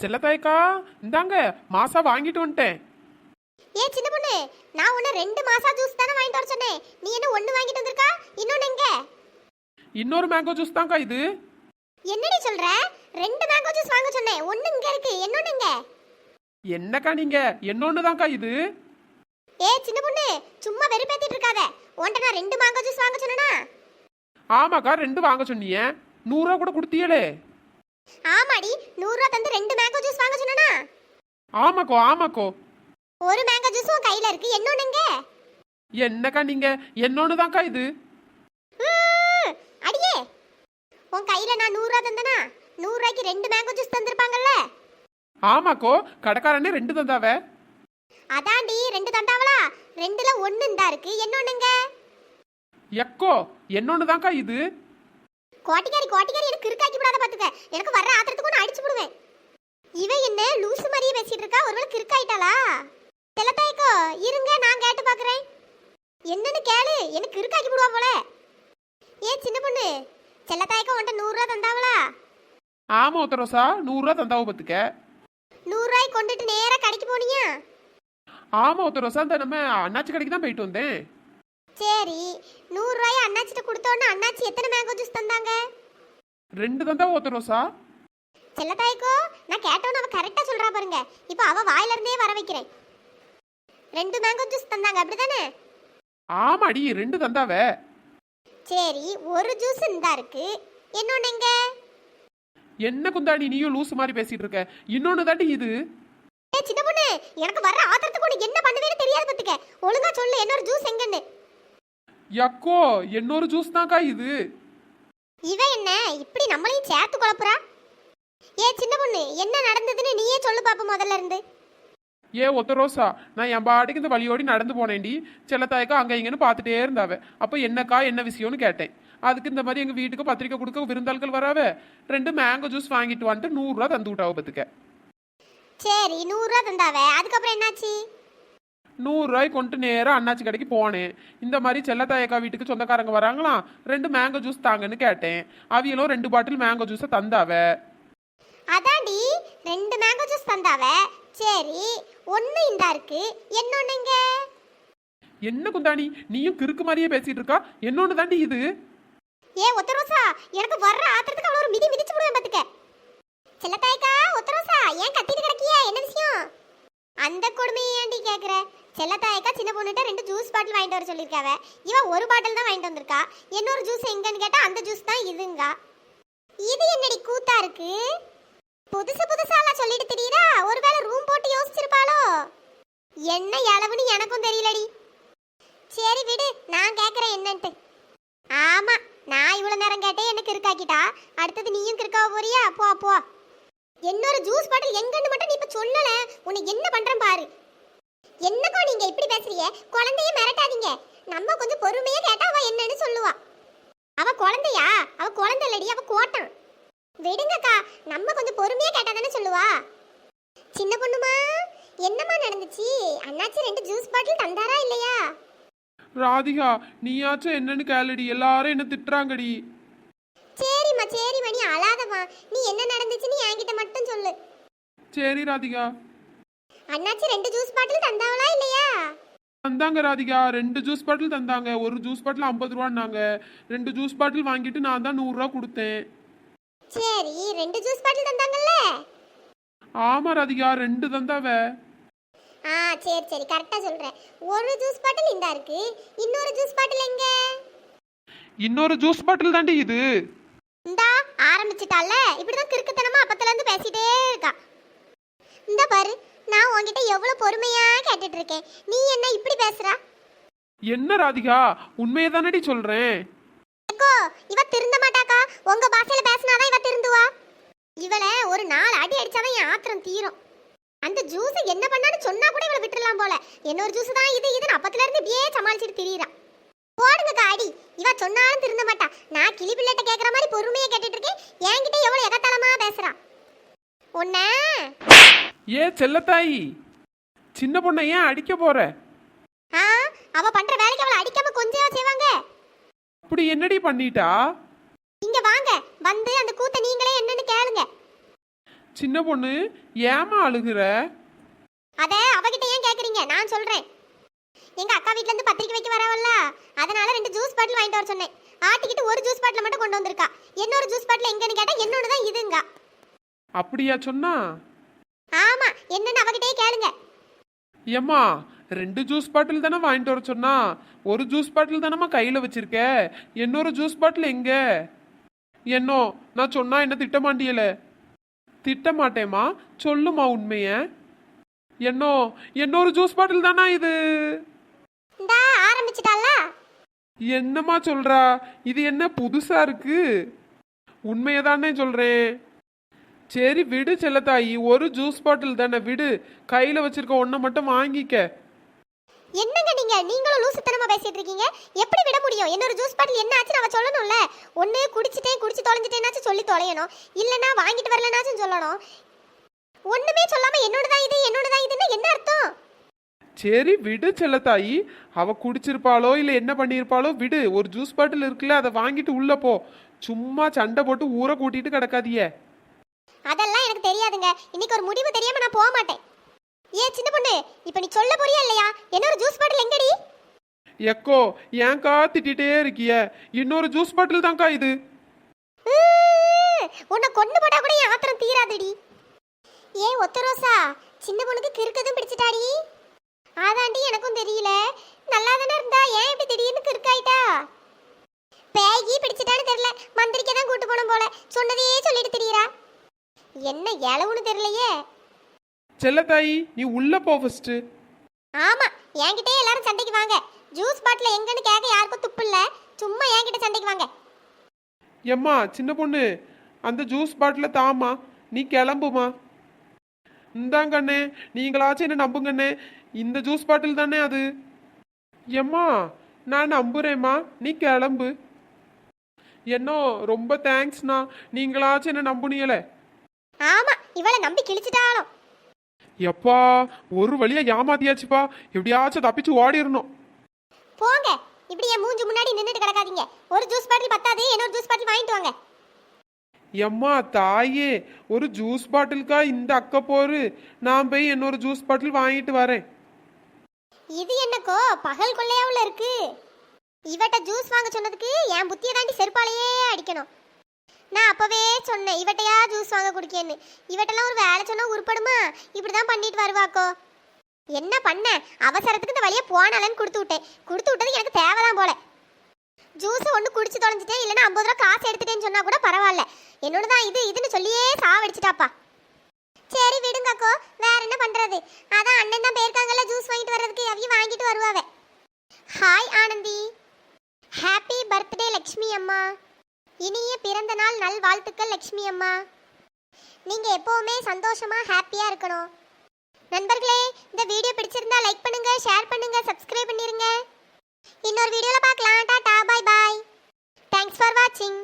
செல்லத்தாய்க்கா? இந்தாங்க மாசா வாங்கிட்டு வந்துட்டேன். ஏ சின்ன பொண்ணு நான் உன்ன ரெண்டு மாசா ஜூஸ் தானே வாங்கிட்டு வர சொன்னேன். நீ என்ன ஒண்ணு வாங்கிட்டு வந்திருக்கா? இன்னொன்னு எங்க? இன்னொரு மேங்கோ ஜூஸ் தான்க்கா இது. என்னடி சொல்ற? ரெண்டு மேங்கோ ஜூஸ் வாங்க சொன்னேன். ஒண்ணு இங்க இருக்கு இன்னொன்னு எங்க என்னக்கா நீங்க? என்னொன்னு தான்க்கா இது. ஏ சின்ன பொண்ணு சும்மா வெறுப்பேத்திட்டு இருக்காத. உன்ட்ட நான் ரெண்டு மேங்கோ ஜூஸ் வாங்க சொன்னேனா? ஆமாக்கா ரெண்டு வாங்க சொன்னீங்க. நூறுரூவா கூட கொடுத்தீங்களே. ஆமாடி நூறு ரூபா தந்து ரெண்டு மேங்கோ ஜூஸ் வாங்க சொன்னேனா? ஆமாக்கோ ஆமாக்கோ. ஒரு மேங்கோ ஜூஸ் உன் கையில இருக்கு இன்னொன்னு எங்க என்னக்கா நீங்க? என்னொன்னு தான்க்கா இது அடியே! உன் கையில நான் நூறு ரூபா தந்தனா? நூறு ரூபாய்க்கு ரெண்டு மேங்கோ ஜூஸ் தந்திருப்பாங்கல்ல? ஆமாக்கோ கடைக்காரனே ரெண்டு தந்தாவ? அதாண்டி ரெண்டு தந்தாவளா? ரெண்டுல ஒண்ணு இந்தா இருக்கு இன்னொன்னுங்க எக்கோ என்னொன்னு தான்க்கா இது? கோட்டிக்காரி கோட்டிக்காரி எனக்கு கிறுக்காக்கி விடாத பாத்துக்க. எனக்கு வர்ற ஆத்திரத்துக்கு நான் அடிச்சு விடுவேன். இவ என்ன லூசு மாதிரியே பேசிட்டு இருக்கா? ஒருவேளை கிறுக்காயிட்டாளா செல்லத்தாய்க்கோ இருங்க நான் கேட்டு பாக்குறேன். என்னன்னு கேளு எனக்கு கிறுக்காக்கி விடுவா போல. ஏ சின்ன பொண்ணு செல்லத்தாய்க்கோ உன்ட்ட நூறு ரூபா தந்தாவளா? ஆமா ஒத்தரோசா நூறுரூவா தந்தாவ பத்துக்க. நூறு ரூபாய் கொண்டுட்டு நேரா கடைக்கு போனியா? ஆமா ஒத்தரோசா இந்த நம்ம அண்ணாச்சி கடைக்கு தான் போயிட்டு வந்தேன். சரி நூறு ரூபாய் அண்ணாச்சிட்ட கொடுத்தோன்னு அண்ணாச்சி எத்தனை மேங்கோ ஜூஸ் தந்தாங்க? ரெண்டு தந்தாவ ஒத்தரோசா செல்லத்தாய்க்கோ நான் கேட்டவன அவ கரெக்டா சொல்றா பாருங்க. இப்போ அவ வாயில இருந்தே வர வைக்கிறேன். ரெண்டு மேங்கோ ஜூஸ் தந்தாங்க அப்படிதானே? ஆமாடி ரெண்டு தந்தாவ. சரி ஒரு ஜூஸ் இந்தா இருக்கு. இன்னொன்னு எங்க? என்ன குந்தாணி நீயும் லூசு மாதிரி பேசிட்டு இருக்க? இன்னொன்னு தாண்டி இது. ஏ சின்ன பொண்ணு எனக்கு வர்ற ஆத்திரத்துக்கு உனக்கு என்ன பண்ணுவேன்னு தெரியாது பத்துக்க. ஒழுங்கா சொல்லு என்னோட ஜூஸ் எங்கன்னு. யக்கோ என்னொரு ஜூஸ் தான்க்கா இது. இவ என்ன? இப்படி நம்மளையும் சேர்த்து குழப்புறா? ஏ சின்ன பொண்ணு என்ன நடந்ததுன்னு நீயே சொல்லு பாப்ப முதல்ல இருந்து. ஏ ஒத்த ரோசா நான் என் பாட்டுக்கு இந்த வழியோடி நடந்து போனேன்டி. செல்லத்தாயக்கா அங்க இங்கன்னு பார்த்துட்டே இருந்தாவ. அப்போ என்னக்கா என்ன விஷயம்னு கேட்டேன். அதுக்கு இந்த மாதிரி எங்க வீட்டுக்கு பத்திரிக்கை கொடுக்க விருந்தாள்கள் வராவ? ரெண்டு மேங்கோ ஜூஸ் வாங்கிட்டு வந்துட்டு நூறுரூவா தந்து விட்டாவ பத்துக்க. சரி நூறு ரூபா தந்தாவ. அதுக்கப்புறம் என்னாச்சு? நூறுரூவாய் கொண்டு நேராக அண்ணாச்சி கடைக்கு போனேன். இந்த மாதிரி செல்லத்தாயக்கா வீட்டுக்கு சொந்தக்காரங்க வராங்களாம் ரெண்டு மேங்கோ ஜூஸ் தாங்கன்னு கேட்டேன். அவியலும் ரெண்டு பாட்டில் மேங்கோ ஜூஸை தந்தாவ. அதாண்டி ரெண்டு மேங்கோ ஜூஸ் தந்தாவ. சரி ஒண்ணு இந்தா இருக்கு இன்னொன்னு எங்க என்ன குந்தாணி? நீயும் கிறுக்கு மாதிரியே பேசிட்டு இருக்கா? என்னொன்னு தாண்டி இது? ஏ ஒத்தரோசா எனக்கு வர்ற ஆத்திரத்துக்கு அவ்வளோ ஒரு மிதி மிதிச்சு விடுவேன் பாத்துக்க. செல்லத்தாய்க்கா ஒத்தரோசா ஏன் கத்திட்டு கிடக்கியா? என்ன விஷயம்? அந்த கொடுமையை ஏன்டி கேட்குற செல்லத்தாயக்கா சின்ன பொண்ணுகிட்ட ரெண்டு ஜூஸ் பாட்டில் வாங்கிட்டு வர சொல்லியிருக்காவ. இவன் ஒரு பாட்டில் தான் வாங்கிட்டு வந்திருக்கா. இன்னொரு ஜூஸ் எங்கன்னு கேட்டால் அந்த ஜூஸ் தான் இதுங்க. இது என்னடி கூத்தா இருக்கு? புதுசு புதுசாலாம் சொல்லிட்டு தெரியுதா? ஒருவேளை ரூம் போட்டு யோசிச்சிருப்பாளோ? என்ன அளவுன்னு எனக்கும் தெரியலடி. சரி விடு நான் கேட்குறேன் என்னன்ட்டு. ஆமாம் நான் இவ்வளோ நேரம் கேட்டே எனக்கு இருக்காக்கிட்டா அடுத்தது நீயும் கிறுக்காவ போறியா? போ போ. என்னோட ஜூஸ் பாட்டில் எங்கன்னு மட்டும் நீ இப்ப சொல்லல. உனக்கு என்ன பண்றேன் பாரு. என்னக்கோ நீங்க இப்படி பேசுறீங்க? குழந்தைய மிரட்டாதீங்க. நம்ம கொஞ்சம் பொறுமையா கேட்டா அவ என்னன்னு சொல்லுவா. அவ குழந்தையா? அவ குழந்தை இல்லடி அவ கோட்டம். விடுங்கக்கா நம்ம கொஞ்சம் பொறுமையா கேட்டா தானே சொல்லுவா. சின்ன பொண்ணுமா என்னம்மா நடந்துச்சு? அண்ணாச்சி ரெண்டு ஜூஸ் பாட்டில் தந்தாரா இல்லையா? ராதிகா நீயாச்சும் என்னன்னு கேளுடி. எல்லாரும் என்ன திட்டுறாங்கடி. சரிம்மா சரிம்மா நீ அழாதம்மா நீ என்ன நடந்துச்சுன்னு என்கிட்ட மட்டும் சொல்லு. சரி ராதிகா. அண்ணாச்சி ரெண்டு ஜூஸ் பாட்டில் தந்தாவளா இல்லையா? தந்தாங்க ராதிகா. ரெண்டு ஜூஸ் பாட்டில் தந்தாங்க. ஒரு ஜூஸ் பாட்டில் ஐம்பது ரூபான்னாங்க. ரெண்டு ஜூஸ் பாட்டில் வாங்கிட்டு நான் தான் நூறுரூவா கொடுத்தேன். சரி ரெண்டு ஜூஸ் பாட்டில் தந்தாங்கல்ல? ஆமா ராதிகா. ரெண்டு தந்தாவ. ஆ சரி சரி. கரெக்டா சொல்றேன். ஒரு ஜூஸ் பாட்டில் இந்தா இருக்கு. இன்னொரு ஜூஸ் பாட்டில் எங்க? இன்னொரு ஜூஸ் பாட்டில் தாண்டி இது. இந்தா ஆரம்பிச்சிட்டால? இப்படிதான் கிறுக்குத்தனமா அப்பத்துல இருந்து பேசிட்டே இருக்கா. இந்த பாரு நான் உன்கிட்ட எவ்வளவு பொறுமையா கேட்டுட்டு இருக்கேன் நீ என்ன இப்படி பேசுறா? என்ன ராதிகா? உண்மையை தானடி சொல்றேன். அக்கோ இவ திருந்த மாட்டாக்கா. உங்க பாஷையில பேசினாதான் இவ திருந்துவா. இவளை ஒரு நாலு அடி அடிச்சாதான் என் ஆத்திரம் தீரும். அந்த ஜூஸ் என்ன பண்ணான்னு சொன்னா கூட இவளை விட்டுறலாம் போல. இன்னொரு ஜூஸ் தான் இது இதுன்னு அப்பத்துல இருந்து இப்படியே சமாளிச்சுட்டு திரியிறா. போடுங்கக்கா அடி இவ சொன்னாலும் திருந்த மாட்டா. நான் கிளி பிள்ளைட்ட கேக்குற மாதிரி பொறுமையா கேட்டுட்டு இருக்கேன் என்கிட்ட எவ்வளவு எகத்தலமா பேசுறா. உன்ன? ஏ செல்லத்தாயி. சின்ன பொண்ணை ஏன் அடிக்க போற? ஆ அவ பண்ற வேலைக்கு அவளை அடிக்காம கொஞ்சம் செய்வாங்க. அப்படி என்னடி பண்ணிட்டா? இங்க வாங்க. வந்து அந்த கூத்த நீங்களே என்னன்னு கேளுங்க. சின்ன பொண்ணு ஏமா அழுகுற? அத அவகிட்ட ஏன் கேக்குறீங்க? நான் சொல்றேன். எங்க அக்கா வீட்ல இருந்து பத்திரிக்கை வைக்க வரவல்ல? அதனால ரெண்டு ஜூஸ் பாட்டில் வாங்கிட்டு வர சொன்னேன். ஆட்டிக்கிட்டு ஒரு ஜூஸ் பாட்டில் மட்டும் கொண்டு வந்திருக்கா. இன்னொரு ஜூஸ் பாட்டில் எங்கன்னு கேட்டா என்னோட தான் இதுங்க. அப்படியா சொன்னா? ஆமா என்னன்னு அவகிட்டயே கேளுங்க. ஏம்மா ரெண்டு ஜூஸ் பாட்டில் தானே வாங்கிட்டு வர சொன்னா? ஒரு ஜூஸ் பாட்டில் தானம்மா கையில் வச்சிருக்க? இன்னொரு ஜூஸ் பாட்டில் எங்க? என்னோ நான் சொன்னா என்ன திட்ட மாட்டியல? திட்ட மாட்டேம்மா சொல்லுமா உண்மைய. என்னோ இன்னொரு ஜூஸ் பாட்டில் தானா இது? ஆரம்பிச்சிட்டால என்னம்மா சொல்றா? இது என்ன புதுசா இருக்கு? உண்மையை தானே சொல்றேன். சரி விடு செல்லத்தாயி. ஒரு ஜூஸ் பாட்டில் தானே விடு. கையில் வச்சிருக்க ஒன்றை மட்டும் வாங்கிக்க. என்னங்க நீங்க? நீங்களும் லூசுத்தனமா பேசிட்டு இருக்கீங்க. எப்படி விட முடியும்? என்னோட ஜூஸ் பாட்டில் என்ன ஆச்சுன்னு அவ சொல்லணும்ல? ஒண்ணு குடிச்சிட்டேன் குடிச்சு தொலைஞ்சிட்டேனாச்சும் சொல்லி தொலையணும். இல்லனா வாங்கிட்டு வரலனாச்சும் சொல்லணும். ஒண்ணுமே சொல்லாம என்னோட தான் இது என்னோட தான் இதுன்னா என்ன அர்த்தம்? சரி விடு செல்லத்தாயி. அவ குடிச்சிருப்பாளோ இல்ல என்ன பண்ணியிருப்பாளோ விடு. ஒரு ஜூஸ் பாட்டில் இருக்குல்ல அதை வாங்கிட்டு உள்ள போ. சும்மா சண்டை போட்டு ஊரை கூட்டிட்டு கிடக்காதியே அதெல்லாம் எனக்கு தெரியாதுங்க. இன்னைக்கு ஒரு முடிவு தெரியாம நான் போக மாட்டேன். ஏ சின்ன பொண்ணு இப்போ நீ சொல்ல போறியா இல்லையா? என்னோட ஜூஸ் பாட்டில் எங்கடி? எக்கோ ஏன்க்கா திட்டிகிட்டே இருக்கிய? இன்னொரு ஜூஸ் பாட்டில் தான்க்கா இது. உன்னை கொண்டு போட்டா கூட என் ஆத்திரம் தீராதுடி. ஏ ஒத்த ரோசா சின்ன பொண்ணுக்கு கிறுக்கதும் பிடிச்சிட்டாடி? அதாண்டி எனக்கும் தெரியல. நல்லா தானே இருந்தா? ஏன் இப்படி திடீர்னு கிறுக்காயிட்டா? பேகி பிடிச்சிட்டான்னு தெரியல. மந்திரிக்க தான் கூட்டு போனோம் போல. சொன்னதையே சொல்லிட்டு திரியறா. என்ன இளவுன்னு தெரியலையே. செல்லத்தாயி நீ உள்ள போ ஃபர்ஸ்ட் ஆமா என்கிட்டே எல்லாரும் சண்டைக்கு வாங்க. ஜூஸ் பாட்டில் எங்கன்னு கேட்க யாருக்கும் துப்பு இல்ல. சும்மா என்கிட்ட சண்டைக்கு வாங்க. எம்மா சின்ன பொண்ணு அந்த ஜூஸ் பாட்டில தாம்மா. நீ கிளம்புமா. இந்தாங்கண்ணே நீங்களாச்சும் என்ன நம்புங்கண்ணே. இந்த ஜூஸ் பாட்டில் தானே அது? எம்மா நான் நம்புறேம்மா. நீ கிளம்பு. என்னோ ரொம்ப தேங்க்ஸ்ண்ணா. நீங்களாச்சும் என்ன நம்புனீங்களே? ஆமா இவளை நம்பி கிழிச்சிட்டாலும். எப்பா ஒரு வழியா ஏமாத்தியாச்சுப்பா. எப்படியாச்சும் தப்பிச்சு ஓடிடணும். போங்க இப்படி என் மூஞ்சி முன்னாடி நின்னுட்டு கிடக்காதீங்க. ஒரு ஜூஸ் பாட்டில் பத்தாது இன்னொரு ஜூஸ் பாட்டில் வாங்கிட்டு வாங்க. எம்மா தாயே ஒரு ஜூஸ் பாட்டிலுக்கா இந்த அக்க போரு? நான் போய் இன்னொரு ஜூஸ் பாட்டில் வாங்கிட்டு வரேன். இது என்னக்கோ? பகல் கொள்ளையாவில் இருக்கு. இவட்ட ஜூஸ் வாங்க சொன்னதுக்கு என் புத்தியை தாண்டி செருப்பாலேயே அடிக்கணும். நான் அப்போவே சொன்னேன் இவட்டையா ஜூஸ் வாங்க குடிக்கேன்னு. இவட்டெல்லாம் ஒரு வேலை சொன்னால் உருப்படுமா? இப்படிதான் பண்ணிட்டு வருவாக்கோ. என்ன பண்ண? அவசரத்துக்கு இந்த வழியாக போனாலன்னு கொடுத்து விட்டேன். கொடுத்து விட்டது எனக்கு தேவைதான் போல. ஜூஸ் ஒன்று குடிச்சு தொலைஞ்சிட்டேன் இல்லைன்னா ஐம்பது ரூபா காசு எடுத்துட்டேன்னு சொன்னால் கூட பரவாயில்ல. என்னோட தான் இது இதுன்னு சொல்லியே சாவடிச்சிட்டாப்பா. சரி விடுங்க அக்கோ வேற என்ன பண்றது? அதான் அண்ணன் தான் போயிருக்காங்கல்ல ஜூஸ் வாங்கிட்டு வர்றதுக்கு. அவையும் வாங்கிட்டு வருவாவே. Hi Anandhi. Happy birthday Lakshmi அம்மா. இனிய பிறந்த நாள் நல் வாழ்த்துக்கள் லக்ஷ்மி அம்மா. நீங்க எப்பவுமே சந்தோஷமா ஹாப்பியா இருக்கணும். நண்பர்களே இந்த வீடியோ பிடிச்சிருந்தா லைக் பண்ணுங்க ஷேர் பண்ணுங்க சப்ஸ்கிரைப் பண்ணிருங்க. இன்னொரு வீடியோல பார்க்கலாம். Tata bye bye thanks for வாட்சிங்